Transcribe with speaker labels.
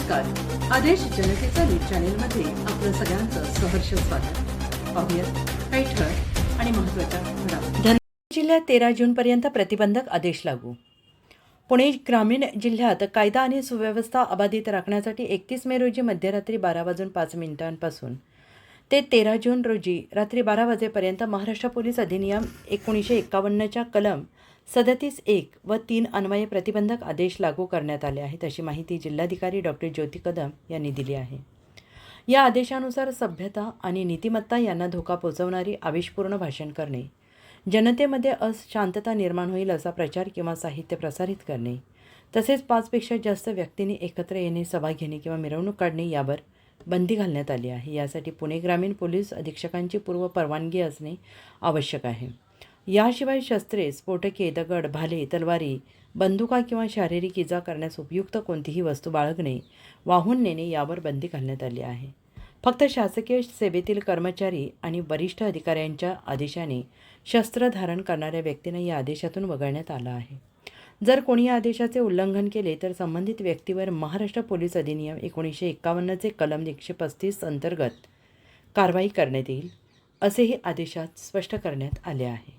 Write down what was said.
Speaker 1: नमस्कार. आदेश जनतेचा न्यूज चॅनेलमध्ये आपलं सगळ्यांचं सहर्ष स्वागत. पाहूयात काही ठळक आणि महत्त्वाच्या घडामोडी. जिल्ह्यात तेरा जूनपर्यंत प्रतिबंधक आदेश लागू. पुणे ग्रामीण जिल्ह्यात कायदा आणि सुव्यवस्था अबाधित राखण्यासाठी एकतीस मे रोजी मध्यरात्री बारा वाजून पाच मिनिटांपासून ते तेरा जून रोजी रात्री बारा वाजेपर्यंत महाराष्ट्र पोलीस अधिनियम एकोणीसशे एकावन्नच्या कलम सदतीस एक व तीन अन्वये प्रतिबंधक आदेश लागू करण्यात आले आहेत अशी माहिती जिल्हाधिकारी डॉक्टर ज्योती कदम यांनी दिली आहे. या आदेशानुसार सभ्यता आणि नीतिमत्ता यांना धोका पोचवणारी आवेशपूर्ण भाषण करणे जनतेमध्ये अशांतता निर्माण होईल असा प्रचार किंवा साहित्य प्रसारित करणे तसेच पाचपेक्षा जास्त व्यक्तींनी एकत्र येणे सभा घेणे किंवा मिरवणूक काढणे यावर बंदी घालण्यात आली आहे. यासाठी पुणे ग्रामीण पोलीस अधीक्षकांची पूर्व परवानगी असणे आवश्यक आहे. याशिवाय शस्त्रे स्फोटके दगड भाले तलवारी बंदुका किंवा शारीरिक इजा करण्यास उपयुक्त कोणतीही वस्तू बाळगणे वाहून नेणे यावर बंदी घालण्यात आली आहे. फक्त शासकीय सेवेतील कर्मचारी आणि वरिष्ठ अधिकाऱ्यांच्या आदेशाने शस्त्र धारण करणाऱ्या व्यक्तींना या आदेशातून वगळण्यात आलं आहे. जर कोणी या आदेशाचे उल्लंघन केले तर संबंधित व्यक्तीवर महाराष्ट्र पोलीस अधिनियम एकोणीसशे एकावन्नचे कलम एकशे पस्तीस अंतर्गत कारवाई करण्यात येईल असेही आदेशात स्पष्ट करण्यात आले आहे.